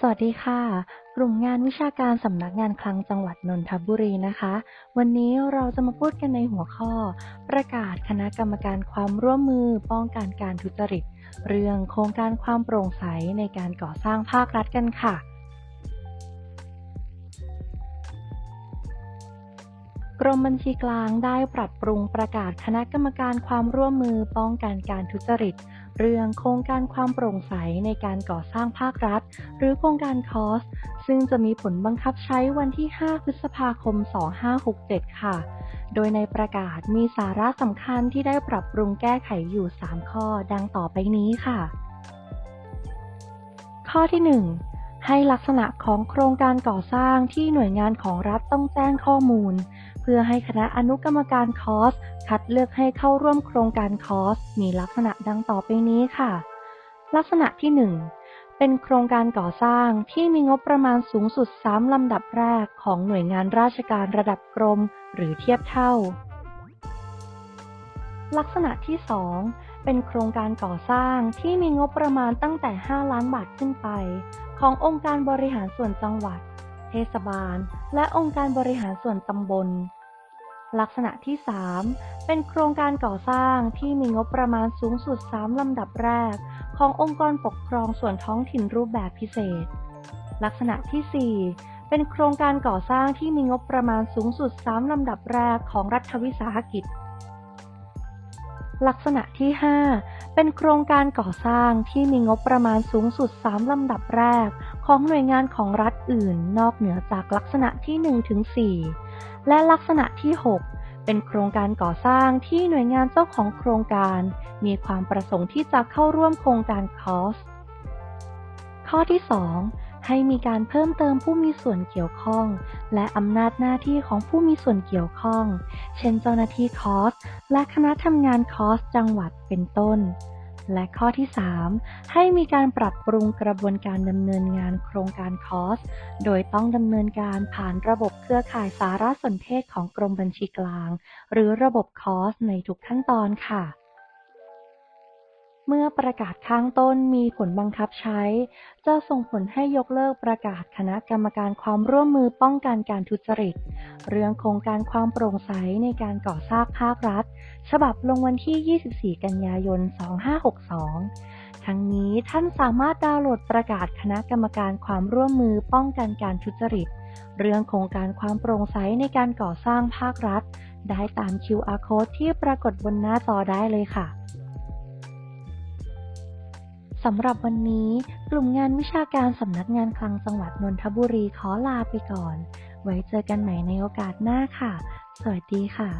สวัสดีค่ะ กลุ่มงานวิชาการสำนักงานคลังจังหวัดนนทบุรีนะคะ วันนี้เราจะมาพูดกันในหัวข้อ ประกาศคณะกรรมการความร่วมมือป้องกันการทุจริต เรื่องโครงการความโปร่งใสในการก่อสร้างภาครัฐกันค่ะกรมบัญชีกลางได้ปรับปรุงประกาศคณะกรรมการความร่วมมือป้องกันการทุจริต เรื่องโครงการความโปร่งใสในการก่อสร้างภาครัฐ หรือโครงการคอส ซึ่งจะมีผลบังคับใช้วันที่ 5 พฤษภาคม 2567 ค่ะ โดยในประกาศมีสาระสำคัญที่ได้ปรับปรุงแก้ไขอยู่ 3 ข้อดังต่อไปนี้ค่ะ ข้อที่ 1 ให้ลักษณะของโครงการก่อสร้างที่หน่วยงานของรัฐต้องแจ้งข้อมูล เพื่อให้คณะอนุกรรมการคอสคัดเลือกให้เข้าร่วมโครงการคอสมีลักษณะดังต่อไปนี้ค่ะ ลักษณะที่ 1 เป็นโครงการก่อสร้างที่มีงบประมาณสูงสุด 3 ลำดับแรกของหน่วยงานราชการระดับกรม หรือเทียบเท่า ลักษณะที่ 2 เป็นโครงการก่อสร้างที่มีงบประมาณตั้งแต่ 5 ล้านบาทขึ้นไป ขององค์การบริหารส่วนจังหวัดเทศบาล และองค์การบริหารส่วนตำบล ลักษณะที่ 3 เป็นโครงการก่อสร้างที่มีงบประมาณสูงสุด 3 ลำดับแรก ขององค์กรปกครองส่วนท้องถิ่นรูปแบบพิเศษ ลักษณะที่ 4 เป็นโครงการก่อสร้างที่มีงบประมาณสูงสุด 3 ลำดับแรกของรัฐวิสาหกิจ ลักษณะที่ 5 เป็นโครงการก่อสร้างที่มีงบประมาณสูงสุด 3 ลำดับแรก ของหน่วยงานของรัฐอื่น นอกเหนือจากลักษณะที่1ถึง4 และลักษณะที่ 6 เป็นโครงการก่อสร้างที่หน่วยงานเจ้าของโครงการ มีความประสงค์ที่จะเข้าร่วมโครงการคอสข้อที่ 2 ให้มีการเพิ่มเติมผู้มีส่วนเกี่ยวข้อง และอำนาจหน้าที่ของผู้มีส่วนเกี่ยวข้อง เช่นเจ้าหน้าที่คอสและคณะทำงานคอสจังหวัดเป็นต้น และข้อที่ 3 ให้มีการปรับปรุงกระบวนการดำเนินงานโครงการคอส โดยต้องดำเนินการผ่านระบบเครือข่ายสารสนเทศของกรมบัญชีกลาง หรือระบบคอสในทุกขั้นตอนค่ะ เมื่อประกาศข้างต้นมีผลบังคับใช้ จะส่งผลให้ยกเลิกประกาศคณะกรรมการความร่วมมือป้องกันการทุจริต เรื่องโครงการความโปร่งใสในการก่อสร้างภาครัฐ ฉบับลงวันที่ 24 กันยายน 2562 ทั้งนี้ท่านสามารถดาวน์โหลดประกาศคณะกรรมการความร่วมมือป้องกันการทุจริต เรื่องโครงการความโปร่งใสในการก่อสร้างภาครัฐ ได้ตาม QR code ที่ปรากฏบนหน้าจอได้เลยค่ะ สำหรับวันนี้ กลุ่มงานวิชาการสำนักงานคลังจังหวัดนนทบุรีขอลาไปก่อน ไว้เจอกันใหม่ในโอกาสหน้าค่ะ สวัสดีค่ะ